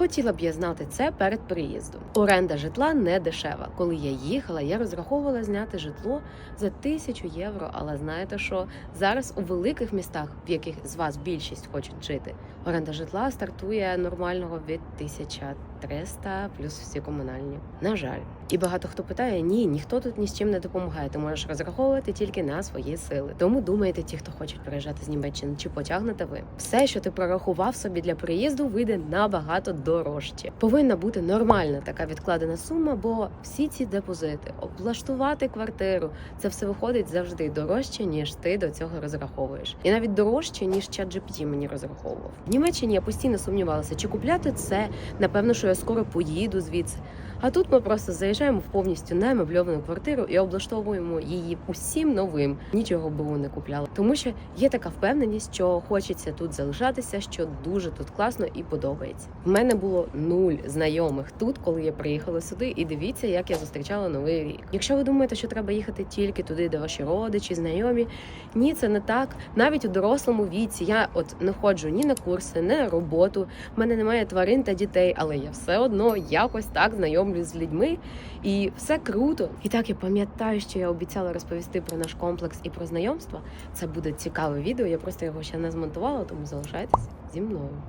Хотіла б я знати це перед приїздом. Оренда житла не дешева. Коли я їхала, я розраховувала зняти житло за тисячу євро. Але знаєте що? Зараз у великих містах, в яких з вас більшість хочуть жити, оренда житла стартує нормального від 1300 плюс всі комунальні. На жаль, і багато хто питає: ні, ніхто тут ні з чим не допомагає. Ти можеш розраховувати тільки на свої сили. Тому думайте, ті, хто хочуть переїжджати з Німеччини, чи потягнете ви все, що ти прорахував собі для приїзду, вийде набагато дорожче. Повинна бути нормальна така відкладена сума, бо всі ці депозити, облаштувати квартиру, це все виходить завжди дорожче, ніж ти до цього розраховуєш, і навіть дорожче ніж ChatGPT мені розраховував. В Німеччині я постійно сумнівалася, чи купляти це. Напевно, що я скоро поїду звідси. А тут ми просто заїжджаємо в повністю немебльовану квартиру і облаштовуємо її усім новим. Нічого БУ не купляла. Тому що є така впевненість, що хочеться тут залишатися, що дуже тут класно і подобається. В мене було нуль знайомих тут, коли я приїхала сюди, і дивіться, як я зустрічала новий рік. Якщо ви думаєте, що треба їхати тільки туди, де ваші родичі, знайомі, ні, це не так. Навіть у дорослому віці я от не ходжу ні на курси, ні на роботу. В мене немає тварин та дітей, але я все одно якось так знайомлюсь з людьми, і все круто. І так я пам'ятаю, що я обіцяла розповісти про наш комплекс і про знайомства. Це буде цікаве відео. Я просто його ще не змонтувала, тому залишайтесь зі мною.